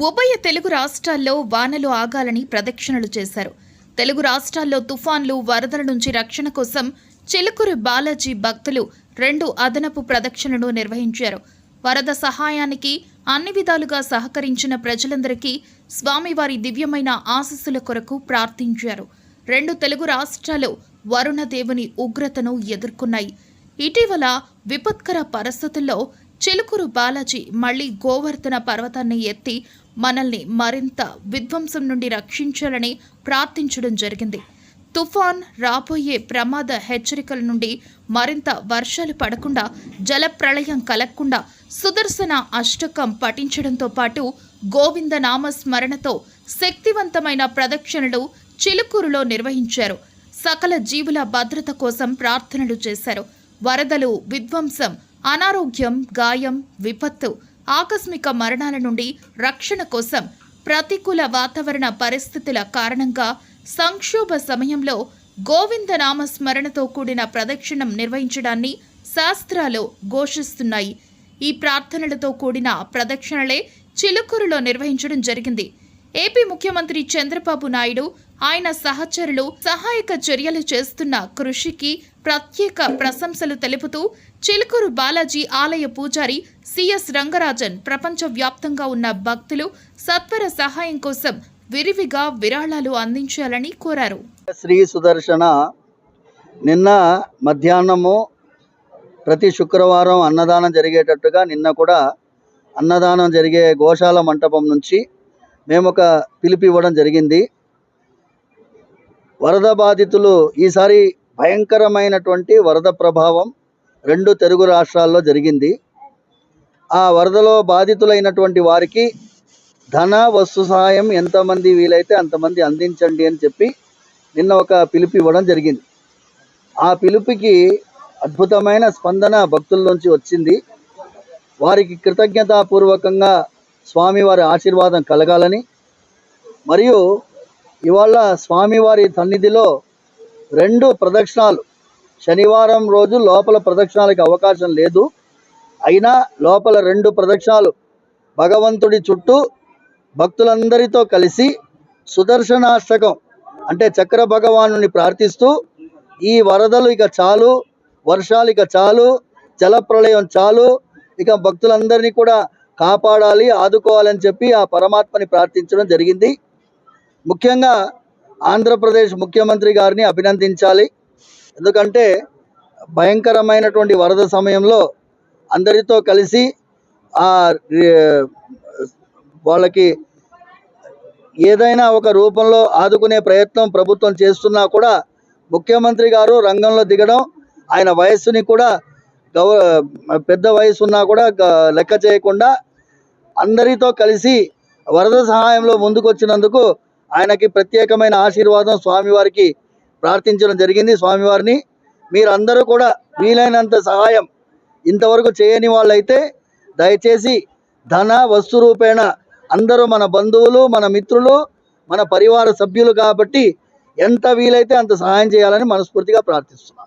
ఉభయ తెలుగు రాష్ట్రాల్లో వానలు ఆగాలని ప్రదక్షిణలు చేశారు. తెలుగు రాష్ట్రాల్లో తుఫాన్లు వరదల నుంచి రక్షణ కోసం చిలుకూరు బాలాజీ భక్తులు రెండు అదనపు ప్రదక్షిణలు నిర్వహించారు. వరద సహాయానికి అన్ని విధాలుగా సహకరించిన ప్రజలందరికీ స్వామివారి దివ్యమైన ఆశీస్సుల కొరకు ప్రార్థించారు. రెండు తెలుగు రాష్ట్రాలు వరుణ దేవుని ఉగ్రతను ఎదుర్కొన్నాయి. ఇటీవల విపత్కర పరిస్థితుల్లో చిలుకూరు బాలాజీ మళ్ళీ గోవర్ధన పర్వతాన్ని ఎత్తి మనల్ని మరింత విధ్వంసం నుండి రక్షించాలని ప్రార్థించడం జరిగింది. తుఫాన్ రాబోయే ప్రమాద హెచ్చరికల నుండి మరింత వర్షాలు పడకుండా జలప్రళయం కలగకుండా సుదర్శన అష్టకం పఠించడంతో పాటు గోవింద నామ స్మరణతో శక్తివంతమైన ప్రదక్షిణలు చిలుకూరులో నిర్వహించారు. సకల జీవుల భద్రత కోసం ప్రార్థనలు చేశారు. వరదలు విధ్వంసం అనారోగ్యం గాయం విపత్తు ఆకస్మిక మరణాల నుండి రక్షణ కోసం ప్రతికూల వాతావరణ పరిస్థితుల కారణంగా సంక్షోభ సమయంలో గోవింద స్మరణతో కూడిన ప్రదక్షిణం నిర్వహించడాన్ని శాస్త్రాలు ఘోషిస్తున్నాయి. ఈ ప్రార్థనలతో కూడిన ప్రదక్షిణలే చిలుకూరులో నిర్వహించడం జరిగింది. ఏపీ ముఖ్యమంత్రి చంద్రబాబు నాయుడు ఆయన సహచరులు సహాయక చర్యలు చేస్తున్న కృషికి ప్రత్యేక ప్రశంసలు తెలుపుతూ చిలుకూరు బాలాజీ ఆలయ పూజారి సిఎస్ రంగరాజన్ ప్రపంచవ్యాప్తంగా ఉన్న భక్తులు సత్వర సహాయం కోసం విరివిగా విరాళాలు అందించాలని కోరారు. శ్రీ సుదర్శన నిన్న మధ్యాహ్నము ప్రతి శుక్రవారం అన్నదానం జరిగేటట్టుగా నిన్న కూడా అన్నదానం జరిగే గోశాల మంటపం నుంచి మేము ఒక పిలిపి ఇవ్వడం జరిగింది. వరద బాధితులు ఈసారి భయంకరమైనటువంటి వరద ప్రభావం రెండు తెలుగు రాష్ట్రాల్లో జరిగింది. ఆ వరదలో బాధితులైనటువంటి వారికి ధన వస్తు సహాయం ఎంతమంది వీలైతే అంతమంది అందించండి అని చెప్పి నిన్న ఒక పిలుపు ఇవ్వడం జరిగింది. ఆ పిలుపుకి అద్భుతమైన స్పందన భక్తుల్లోంచి వచ్చింది. వారికి కృతజ్ఞతాపూర్వకంగా స్వామివారి ఆశీర్వాదం కలగాలని మరియు ఇవాళ స్వామివారి సన్నిధిలో రెండు ప్రదక్షిణాలు. శనివారం రోజు లోపల ప్రదక్షిణాలకి అవకాశం లేదు. అయినా లోపల రెండు ప్రదక్షిణాలు. భగవంతుడి చుట్టూ భక్తులందరితో కలిసి సుదర్శనాష్టకం అంటే చక్ర భగవాను ప్రార్థిస్తూ ఈ వరదలు ఇక చాలు వర్షాలు ఇక చాలు జలప్రళయం చాలు ఇక భక్తులందరినీ కూడా కాపాడాలి ఆదుకోవాలని చెప్పి ఆ పరమాత్మని ప్రార్థించడం జరిగింది. ముఖ్యంగా ఆంధ్రప్రదేశ్ ముఖ్యమంత్రి గారిని అభినందించాలి. ఎందుకంటే భయంకరమైనటువంటి వరద సమయంలో అందరితో కలిసి ఆ వాళ్ళకి ఏదైనా ఒక రూపంలో ఆదుకునే ప్రయత్నం ప్రభుత్వం చేస్తున్నా కూడా ముఖ్యమంత్రి గారు రంగంలో దిగడం ఆయన వయస్సుని కూడా గౌ పెద్ద వయసు ఉన్నా కూడా లెక్క చేయకుండా అందరితో కలిసి వరద సహాయంలో ముందుకొచ్చినందుకు ఆయనకి ప్రత్యేకమైన ఆశీర్వాదం స్వామివారికి ప్రార్థించడం జరిగింది. స్వామివారిని మీరందరూ కూడా వీలైనంత సహాయం ఇంతవరకు చేయని వాళ్ళైతే దయచేసి ధన వస్తు రూపేణ అందరూ మన బంధువులు మన మిత్రులు మన పరివార సభ్యులు కాబట్టి ఎంత వీలైతే అంత సహాయం చేయాలని మనస్ఫూర్తిగా ప్రార్థిస్తున్నాను